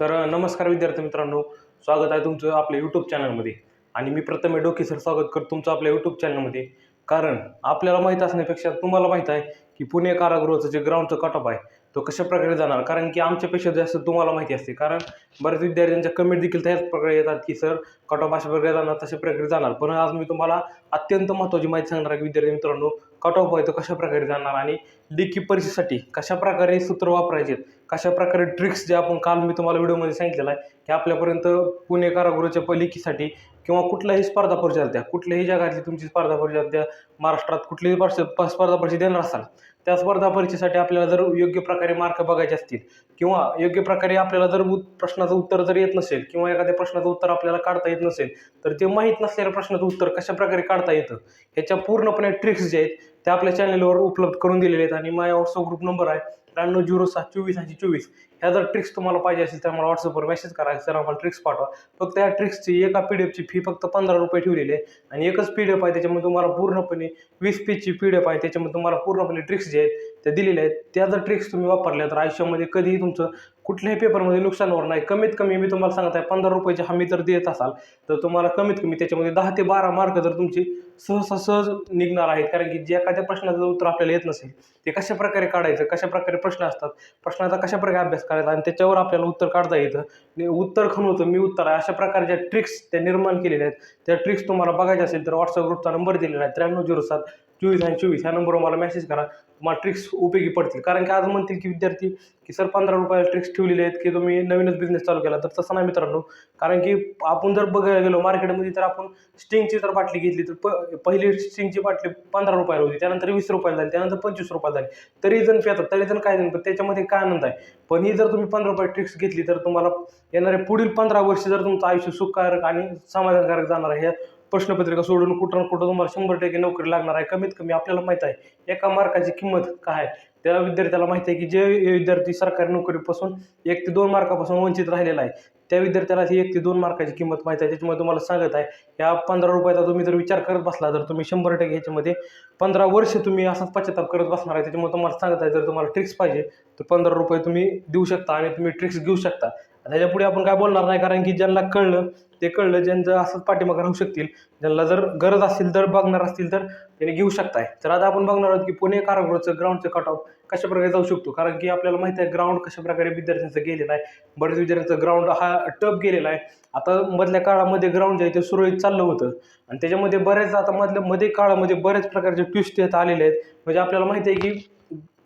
तर नमस्कार विद्यार्थी मित्रांनो. स्वागत आहे तुमचं आपल्या यूट्यूब चॅनलमध्ये आणि मी प्रथम डोके सर स्वागत करतो तुमचं आपल्या यूट्यूब चॅनलमध्ये कारण आपल्याला माहीत असण्यापेक्षा तुम्हाला माहीत आहे की पुणे कारागृहाचं जे ग्राउंडचं कटअप आहे तो कशा प्रकारे जाणार? कारण की आमच्यापेक्षा जास्त तुम्हाला माहिती असते. कारण बऱ्याच विद्यार्थ्यांच्या कमेंट देखील त्याच प्रकारे येतात की सर कटअप अशा प्रकारे जाणार तशा प्रकारे जाणार. पण आज मी तुम्हाला अत्यंत महत्त्वाची माहिती सांगणार आहे की विद्यार्थी मित्रांनो. कट ऑफ आहे तो कशा प्रकारे जाणार? आणि लेखी परीक्षेसाठी कशा प्रकारे सूत्र वापरायचे कशा प्रकारे ट्रिक्स जे आपण काल मी तुम्हाला व्हिडिओमध्ये सांगितलेला आहे की आपल्यापर्यंत पुणे कारागृहाच्या पलिकीसाठी किंवा कुठल्याही स्पर्धा परिषद द्या कुठल्याही जगातली तुमची स्पर्धा परिषद द्या महाराष्ट्रात कुठलीही परिषद स्पर्धा परिषद देणार असाल त्या स्पर्धा परीक्षेसाठी आपल्याला जर योग्य प्रकारे मार्क बघायचे असतील किंवा योग्य प्रकारे आपल्याला जर प्रश्नाचं उत्तर जर येत नसेल किंवा एखाद्या प्रश्नाचं उत्तर आपल्याला काढता येत नसेल तर ते माहीत नसलेल्या प्रश्नाचं उत्तर कशा प्रकारे काढता येतं ह्याच्या पूर्णपणे ट्रिक्स जे आहेत त्या आपल्या चॅनलवर उपलब्ध करून दिलेले आहेत. आणि माझ्या व्हॉट्सअप ग्रुप नंबर आहे त्र्याण्णव झिरो सात चोवीस ऐंशी चोवीस. ह्या जर ट्रिक्स तुम्हाला पाहिजे असेल तर मला व्हॉट्सअपवर मेसेज करा सर आम्हाला ट्रिक्स पाठवा. फक्त या ट्रिक्सची एका पी डी एफची फी फक्त पंधरा रुपये ठेवलेली आहे. आणि एकच पी डी एफ आहे त्याच्यामध्ये तुम्हाला पूर्णपणे वीस पेजची पी डी एफ आहे त्याच्यामध्ये तुम्हाला पूर्णपणे ट्रिक्स जे आहेत त्या दिलेल्या आहेत. त्या जर ट्रिक्स तुम्ही वापरल्या तर आयुष्यामध्ये कधीही तुमचं कुठल्याही पेपरमध्ये नुकसान होणार नाही. कमीत कमी मी तुम्हाला सांगत आहे पंधरा रुपयाची हमी जर देत असाल तर तुम्हाला कमीत कमी त्याच्यामध्ये दहा ते बारा मार्क जर तुमची सहसा सहज निघणार आहेत. कारण की जे एखाद्या प्रश्नाचं उत्तर आपल्याला येत नसेल ते कशा प्रकारे काढायचं कशा प्रकारे प्रश्न असतात प्रश्नाचा कशा प्रकारे अभ्यास करायचा आणि त्याच्यावर आपल्याला उत्तर काढता येतं. उत्तर खणवतं मी उत्तर आहे. अशा प्रकारच्या ट्रिक्स त्या निर्माण केलेल्या आहेत त्या ट्रिक्स तुम्हाला बघायच्या असेल तर व्हॉट्सअप ग्रुपचा नंबर दिलेला आहे त्र्याण्णव झिरो सात चोवीस आणि चोवीस ह्या नंबरवर मला मेसेज करा. तुम्हाला ट्रिक्स उपयोगी पडतील. कारण की आज म्हणतील की विद्यार्थी की सर पंधरा रुपयाला ट्रिक्स ठेवलेले आहेत की तुम्ही नवीनच बिझनेस चालू केला. तर तसं नाही मित्रांनो. कारण की आपण जर बघायला गेलो मार्केटमध्ये तर आपण स्टिंगची जर बाटली घेतली तर प पहिली स्टिंगची बाटली पंधरा रुपयाला होती. त्यानंतर वीस रुपयाला झाली त्यानंतर पंचवीस रुपयाला झाली. तरी जण पितात तरी जण काय जण पण त्याच्यामध्ये काय आनंद आहे? पण ही जर तुम्ही पंधरा रुपये ट्रिक्स घेतली तर तुम्हाला येणारे पुढील पंधरा वर्ष जर तुमचं आयुष्य सुखकारक आणि समाधानकारक जाणार आहे ह्या प्रश्नपत्रिका सोडून कुठं ना कुठं तुम्हाला शंभर टक्के नोकरी लागणार आहे. कमीत कमी आपल्याला माहीत आहे एका मार्काची किंमत काय आहे? त्या विद्यार्थ्याला माहिती आहे की जे विद्यार्थी सरकारी नोकरीपासून एक ते दोन मार्कापासून वंचित राहिलेला आहे त्या विद्यार्थ्याला ही एक ते दोन मार्काची किंमत माहीत आहे. त्याच्यामुळे तुम्हाला सांगत आहे या पंधरा रुपयाचा तुम्ही जर विचार करत बसला तर तुम्ही शंभर टक्के ह्याच्यामध्ये पंधरा वर्ष तुम्ही असाच पश्चाताप करत बसणार आहे. त्याच्यामुळे तुम्हाला सांगत आहे जर तुम्हाला ट्रिक्स पाहिजे तर पंधरा रुपये तुम्ही देऊ शकता आणि तुम्ही ट्रिक्स घेऊ शकता. त्याच्या पुढे आपण काय बोलणार नाही कारण की ज्यांना कळलं ते कळलं ज्यांचं असंच पाठीमागं राहू शकतील. ज्यांना जर गरज असतील तर बघणार असतील तर त्यांनी घेऊ शकताय. तर आता आपण बघणार आहोत की पुणे कारागृहाचं ग्राउंडचं कट ऑफ कशाप्रकारे जाऊ शकतो? कारण की आपल्याला माहिती आहे ग्राउंड कशाप्रकारे विद्यार्थ्यांचं गेलेलं आहे. बरेच विद्यार्थ्यांचं ग्राउंड हा टप गेलेला आहे. आता मधल्या काळामध्ये ग्राउंड जे आहे ते सुरळीत चाललं होतं. आणि त्याच्यामध्ये बरेच आता मधल्या मध्ये काळामध्ये बऱ्याच प्रकारचे ट्विस्ट येत आलेले आहेत. म्हणजे आपल्याला माहिती आहे की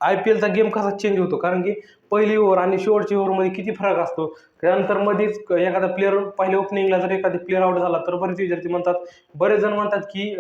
आय पी एलचा गेम कसा चेंज होतो? कारण की पहिली ओव्हर आणि शेवटची ओव्हरमध्ये किती फरक असतो? त्यानंतर मध्येच एखादा प्लेअर पहिल्या ओपनिंगला जर एखादा प्लेअर आउट झाला तर बरेच विद्यार्थी म्हणतात बरेच जण म्हणतात की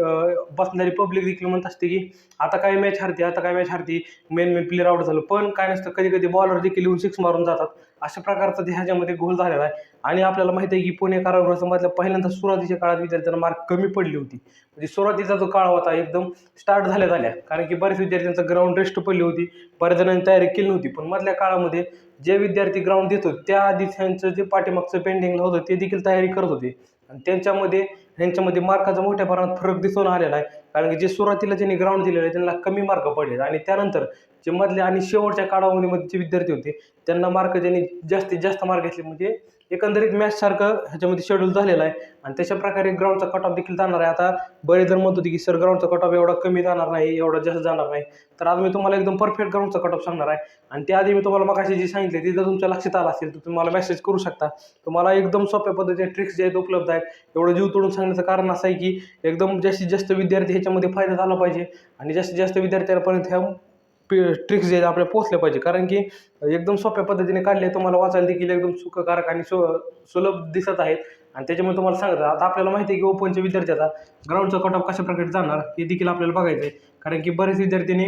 बसणारी पब्लिक देखील म्हणत असते की आता काय मॅच हरते आता काय मॅच हरती मेन मेन प्लेअर आउट झालं. पण काय नसतं कधी कधी बॉलर देखील येऊन सिक्स मारून जातात. अशा प्रकारचा ते ह्याच्यामध्ये गोल झालेला आहे. आणि आपल्याला माहिती आहे की पुणे कारागृहासमधल्या पहिल्यांदा सुरुवातीच्या काळात विद्यार्थ्यांना मार्क कमी पडली होती. म्हणजे सुरुवातीचा जो काळ होता एकदम स्टार्ट झाल्या झाल्या. कारण की बऱ्याच विद्यार्थ्यांचं ग्राउंड रेस्ट पडली होती. बऱ्याच जणांनी तयारी केली नव्हती. पण मधल्या काळामध्ये जे विद्यार्थी ग्राउंड देत होते त्या आधी त्यांचं जे पाठीमागचं पेंडिंगला होतं ते देखील तयारी करत होते. आणि त्यांच्यामध्ये ह्यांच्यामध्ये मार्काचा मोठ्या प्रमाणात फरक दिसून आलेला आहे. कारण की जे सुरुवातीला ज्यांनी ग्राउंड दिलेलं आहे त्यांना कमी मार्क पडले आणि त्यानंतर जे मधल्या आणि शेवटच्या काळावधीमध्ये जे विद्यार्थी होते त्यांना मार्क ज्यांनी जास्तीत जास्त मार्क घेतले म्हणजे एकंदरीत मॅचसारखं ह्याच्यामध्ये शेड्यूल झालेलं आहे. आणि तशा प्रकारे ग्राउंडचा कट ऑफ देखील जाणार आहे. आता बरेच जर म्हणत होते की सर ग्राउंडचा कट ऑफ एवढा कमी जाणार नाही एवढा जास्त जाणार नाही. तर आज मी तुम्हाला एकदम परफेक्ट ग्राउंडचा कट ऑफ सांगणार आहे. आणि त्याआधी मी तुम्हाला मगाशी जी सांगितले ती जर तुमच्या लक्षात आलं असेल तर तुम्ही मला मेसेज करू शकता. तुम्हाला एकदम सोप्या पद्धतीने ट्रिक्स जे आहेत उपलब्ध आहेत एवढं जीव तोडून सांगण्याचं कारण असं आहे की एकदम जास्तीत जास्त विद्यार्थी ह्याच्यामध्ये फायदा झाला पाहिजे. आणि जास्तीत जास्त विद्यार्थ्यांपर्यंत ह्या ट्रिक्स जे आहेत आपल्या पोचल्या पाहिजे. कारण की एकदम सोप्या पद्धतीने काढले तुम्हाला वाचायला देखील एकदम सुखकारक आणि सु सुलभ दिसत आहेत. आणि त्याच्यामुळे तुम्हाला सांगत आता आपल्याला माहिती आहे की ओपनच्या विद्यार्थ्याचा ग्राउंडचा कट ऑफ कशा प्रकारे जाणार हे देखील आपल्याला बघायचं आहे कारण की बरेच विद्यार्थ्यांनी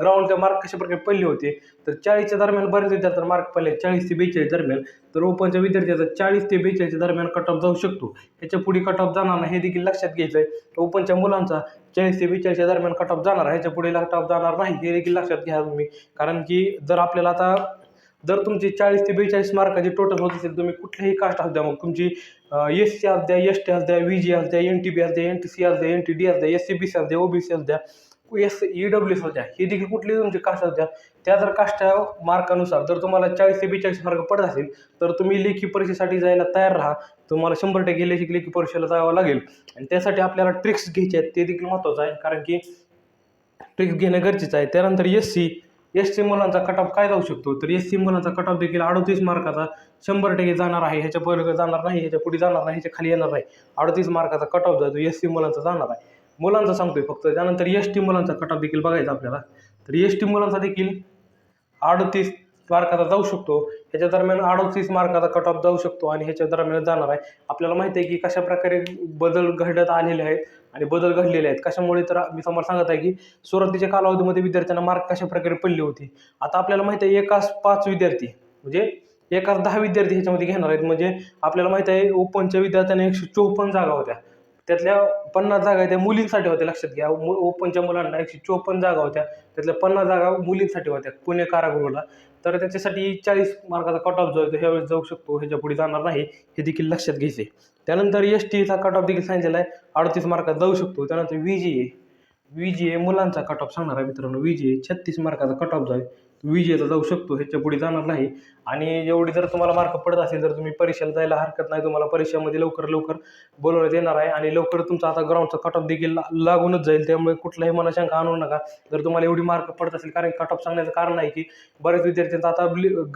ग्राउंडचा मार्क कशा प्रकारे पडले होते? तर चाळीसच्या दरम्यान बरेच विद्यार्थ्यांना मार्क पडले चाळीस ते बेचाळीस दरम्यान. तर ओपनच्या विद्यार्थ्याचा चाळीस ते बेचाळीसच्या दरम्यान कट ऑफ जाऊ शकतो. ह्याच्या पुढे कट ऑफ जाणार नाही हे देखील लक्षात घ्यायचं आहे ओपनच्या मुलांचा चाळीस ते बेचाळीसच्या दरम्यान कट ऑफ जाणार ह्याच्या पुढे कट ऑफ जाणार नाही हे देखील लक्षात घ्या तुम्ही. कारण की जर आपल्याला आता जर तुमची चाळीस ते बेचाळीस मार्काची टोटल होत असेल तुम्ही कुठल्याही कास्ट असू द्या मग तुमची एस सी असू द्या एस टी असू द्या व्ही जी असू द्या एन टी बी असू द्या एन टी सी असू द्या एन टी डी असू द्या एस सी बी सी असू द्या ओ बी सी असू द्या एस ई डब्ल्यू एस द्या हे देखील कुठली तुमची कास्ट असू द्या त्या जर काष्टा मार्कानुसार जर तुम्हाला चाळीस ते बेचाळीस मार्क पडत असेल तर तुम्ही लेखी परीक्षेसाठी जायला तयार राहा. तुम्हाला शंभर टक्के लेखी लेखी परीक्षेला जावं लागेल. आणि त्यासाठी आपल्याला ट्रिक्स घ्यायचे आहेत ते देखील महत्त्वाचं आहे. कारण की ट्रिक्स घेणं गरजेचं आहे. त्यानंतर एस सी एस सी मुलांचा कट ऑफ काय जाऊ शकतो? तर एस सी मुलांचा कट ऑफ देखील अडतीस मार्काचा शंभर टक्के जाणार आहे. ह्याच्या पहिले जाणार नाही ह्याच्या पुढे जाणार नाही ह्याच्या खाली येणार नाही. अडतीस मार्काचा कट ऑफ जातो एस सी मुलांचा जाणार आहे. मुलांचा सांगतोय फक्त. त्यानंतर एस टी मुलांचा कट ऑफ देखील बघायचा आपल्याला. तर एस टी मुलांचा देखील अडतीस मार्काचा जाऊ शकतो. ह्याच्या दरम्यान अडतीस मार्काचा कट ऑफ जाऊ शकतो आणि ह्याच्या दरम्यान जाणार आहे. आपल्याला माहिती आहे की कशा प्रकारे बदल घडत आलेले आहेत आणि बदल घडलेले आहेत. कशामुळे तर मी समोर सांगत आहे की सुरुवातीच्या कालावधीमध्ये विद्यार्थ्यांना मार्क कशा प्रकारे पडले होते? आता आपल्याला माहिती आहे एकाच पाच विद्यार्थी म्हणजे एकाच दहा विद्यार्थी ह्याच्यामध्ये घेणार आहेत. म्हणजे आपल्याला माहिती आहे ओपनच्या विद्यार्थ्यांना एकशे चोपन्न जागा होत्या. त्यातल्या पन्नास जागा त्या मुलींसाठी होत्या लक्षात घ्या. मु ओपनच्या मुलांना एकशे चोपन्न जागा होत्या त्यातल्या पन्नास जागा मुलींसाठी होत्या पुणे कारागृहाला. तर त्याच्यासाठी चाळीस मार्काचा कट ऑफ जो आहे तो ह्यावेळेस जाऊ शकतो ह्याच्या पुढे जाणार नाही हे देखील लक्षात घ्यायचे त्यानंतर एस टीचा कट ऑफ देखील सांगितलेला आहे अडतीस मार्कात जाऊ शकतो. त्यानंतर व्ही जी ए व्ही जी ए मुलांचा कट ऑफ सांगणार आहे मित्रांनो. व्ही जी ए छत्तीस मार्काचा कट ऑफ जो आहे विजेता जाऊ शकतो ह्याच्या पुढे जाणार नाही. आणि एवढी जर तुम्हाला मार्क पडत असेल तर तुम्ही परीक्षेला जायला हरकत नाही तुम्हाला परीक्षेमध्ये लवकर लवकर बोलवण्यात येणार आहे. आणि लवकर तुमचा आता ग्राउंडचा कट ऑफ देखील लागूनच जाईल. त्यामुळे कुठलाही मनाशंका आणू नका. जर तुम्हाला एवढी मार्क पडत असेल कारण कट ऑफ सांगण्याचं कारण आहे की बरेच विद्यार्थ्यांचा आता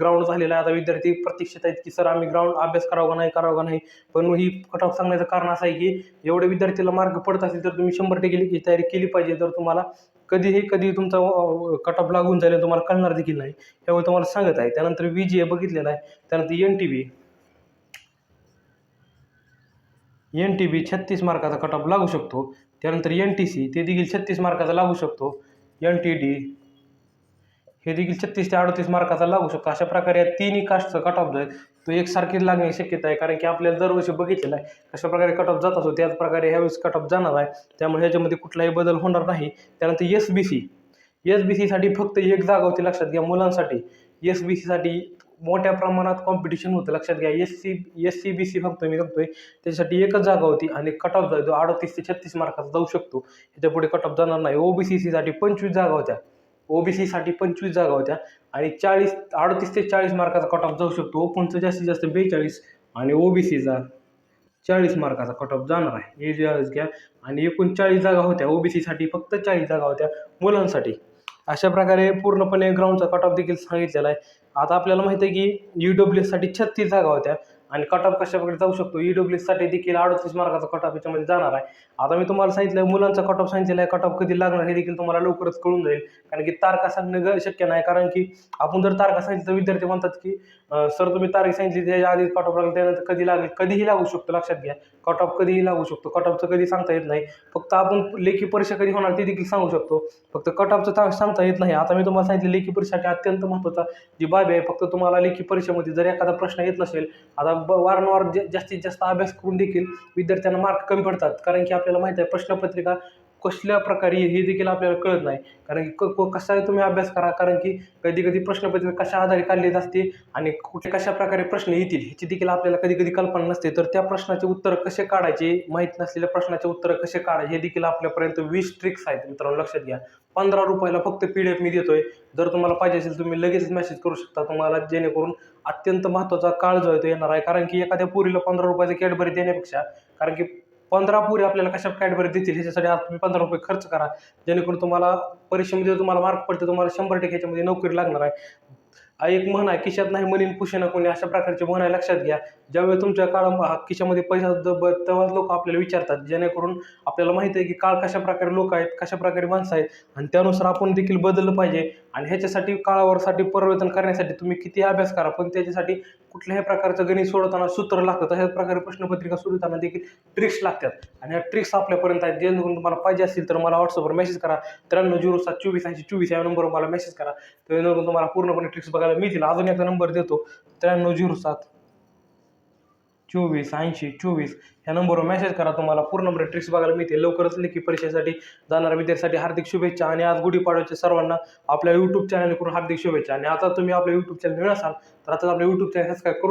ग्राउंड झालेला आहे. आता विद्यार्थी प्रतीक्षेत आहेत की सर आम्ही ग्राउंड अभ्यास करावा का नाही करावा का नाही? पण ही कट ऑफ सांगण्याचं कारण असं आहे की एवढ्या विद्यार्थीला मार्क पडत असेल तर तुम्ही शंभर टक्के तयारी केली पाहिजे. जर तुम्हाला कधीही कधी तुमचा कट ऑफ लागून जाईल तुम्हाला कळणार देखील नाही. त्यामुळे तुम्हाला सांगत आहे. त्यानंतर व्ही जी ए बघितलेला आहे. त्यानंतर N T B N T B छत्तीस मार्काचा कट ऑफ लागू शकतो. त्यानंतर एन टी सी ते देखील छत्तीस मार्काचा लागू शकतो. एन टी डी हे देखील छत्तीस ते अडतीस मार्काचा लागू शकतो. अशा प्रकारे या तिन्ही कास्टचा कट ऑफ जो आहे तो एकसारखी लागण्याची शक्यता आहे. कारण की आपल्याला दरवर्षी बघितलेला आहे कशा प्रकारे कट ऑफ जात असतो त्याच प्रकारे ह्यावेळेस कट ऑफ जाणार आहे. त्यामुळे ह्याच्यामध्ये कुठलाही बदल होणार नाही. त्यानंतर S B C S B सीसाठी फक्त एक जागा होती लक्षात घ्या मुलांसाठी. एस बी सीसाठी मोठ्या प्रमाणात कॉम्पिटिशन होतं लक्षात घ्या. S C S C B C फक्त मी बघतोय त्याच्यासाठी एकच जागा होती आणि कट ऑफ जो अडतीस ते छत्तीस मार्काचा जाऊ शकतो. ह्याच्या पुढे कट ऑफ जाणार नाही. ओ बी सी सीसाठी पंचवीस जागा होत्या. ओबीसीसाठी पंचवीस जागा होत्या आणि चाळीस अडतीस ते चाळीस मार्काचा कट ऑफ जाऊ शकतो. ओपनचं जास्तीत जास्त बेचाळीस आणि ओबीसीचा चाळीस मार्काचा कट ऑफ जाणार आहे. हे जे घ्या. आणि एकूण चाळीस जागा होत्या. ओबीसीसाठी फक्त चाळीस जागा होत्या मुलांसाठी. अशा प्रकारे पूर्णपणे ग्राउंडचा कट ऑफ देखील सांगितलेला आहे. आता आपल्याला माहिती आहे की यू डब्ल्यू एससाठी छत्तीस जागा होत्या. आणि कट ऑफ कशा जाऊ शकतो? ई साठी देखील अडतीस मार्काचा कट ऑफ याच्यामध्ये जाणार आहे. आता मी तुम्हाला सांगितलं मुलांचा कट ऑफ सांगितलेला आहे. कट ऑफ कधी लागणार हे देखील तुम्हाला लवकरच कळून जाईल. कारण की तारखा सांगणं ग- शक्य नाही. कारण की आपण जर तारखा सांगितलं तर विद्यार्थी म्हणतात की सर तुम्ही तारीख सांगितली त्याच्या आधी कट ऑफ लागेल त्यानंतर कधी लागेल? कधीही लागू शकतो लक्षात घ्या. कट ऑफ कधीही लागू शकतो. कट ऑफचं कधी सांगता येत नाही. फक्त आपण लेखी परीक्षा कधी होणार ते देखील सांगू शकतो. फक्त कट ऑफचं सांगता येत नाही. आता मी तुम्हाला सांगितलं लेखी परीक्षा अत्यंत महत्त्वाचा जी बाब आहे फक्त तुम्हाला लेखी परीक्षेमध्ये जर एखादा प्रश्न येत नसेल आता ब वारंवार जे- जास्तीत जास्त अभ्यास करून देखील विद्यार्थ्यांना मार्क कमी पडतात. कारण की आपल्याला माहीत आहे प्रश्नपत्रिका कसल्या प्रकारे हे देखील आपल्याला कळत नाही. कारण की क- क- कसा तुम्ही अभ्यास करा कारण की कधी कधी प्रश्नपत्रिका कशा आधारे काढली असते आणि कुठे कशा प्रकारे प्रश्न येतील ह्याची देखील आपल्याला कधी कधी कल्पना नसते. तर त्या प्रश्नाचे उत्तर कसे काढायचे माहीत नसलेल्या प्रश्नाचे उत्तर कसे काढायचे हे देखील आपल्यापर्यंत वीस ट्रिक्स आहेत मित्रांनो लक्षात घ्या. पंधरा रुपयाला फक्त पी डी एफ मी देतोय. जर तुम्हाला पाहिजे असेल तुम्ही लगेच मेसेज करू शकता. तुम्हाला जेणेकरून अत्यंत महत्त्वाचा काळ जो आहे तो येणार आहे. कारण की एखाद्या पुरीला पंधरा रुपयाचे कॅडबरी देण्यापेक्षा कारण की पंधरा पुरी आपल्याला कशा कॅडबरी देतील? ह्याच्यासाठी आज तुम्ही पंधरा रुपये खर्च करा. जेणेकरून तुम्हाला परीक्षेमध्ये तुम्हाला मार्क पडते तुम्हाला शंभर टक्के ह्याच्यामध्ये नोकरी लागणार आहे. एक म्हण आहे खिशात नाही म्हणीन पुशेना कोणी अशा प्रकारचे म्हण आहे लक्षात घ्या. ज्यावेळी तुमच्या काळा खिशामध्ये पैसा द- तेव्हाच लोक आपल्याला विचारतात जेणेकरून आपल्याला माहिती आहे की काळ कशा प्रकारे लोक आहेत कशा प्रकारे माणसं आहेत आणि त्यानुसार आपण देखील बदललं पाहिजे. आणि ह्याच्यासाठी काळावरसाठी परिवर्तन करण्यासाठी तुम्ही किती अभ्यास करा पण त्याच्यासाठी कुठल्याही प्रकारचं गणित सोडवताना सूत्र लागतं तशाच प्रकारे प्रश्नपत्रिका सोडवताना देखील ट्रिक्स लागतात. आणि या ट्रिक्स आपल्यापर्यंत आहेत जेणेकरून तुम्हाला पाहिजे असतील तर मला व्हॉट्सअपवर मेसेज करा. त्र्याण्णव झिरो सात चोवीस ऐंशी चोवीस या नंबरवर मला मेसेज करा. तर तुम्हाला पूर्णपणे ट्रिक्स बघायला मिळतील. अजून एकदा नंबर देतो. त्र्याण्णव झिरो सात चोवीस ऐंशी चोवीस ह्या नंबरवर मेसेज करा तुम्हाला. पूर्णपणे ट्रिक्स बघायला मिळते लवकरच लेखी परीक्षेसाठी जाणाऱ्या विद्यार्थ्यांसाठी हार्दिक शुभेच्छा आणि आज गुढीपाडव्याच्या सर्वांना आपल्या यूट्यूब चॅनल करून हार्दिक शुभेच्छा. आणि आता तुम्ही आपल्या यूट्यूब चॅनल नसाल तर आता आपल्या यूट्यूब चॅनल सबस्क्राईब करून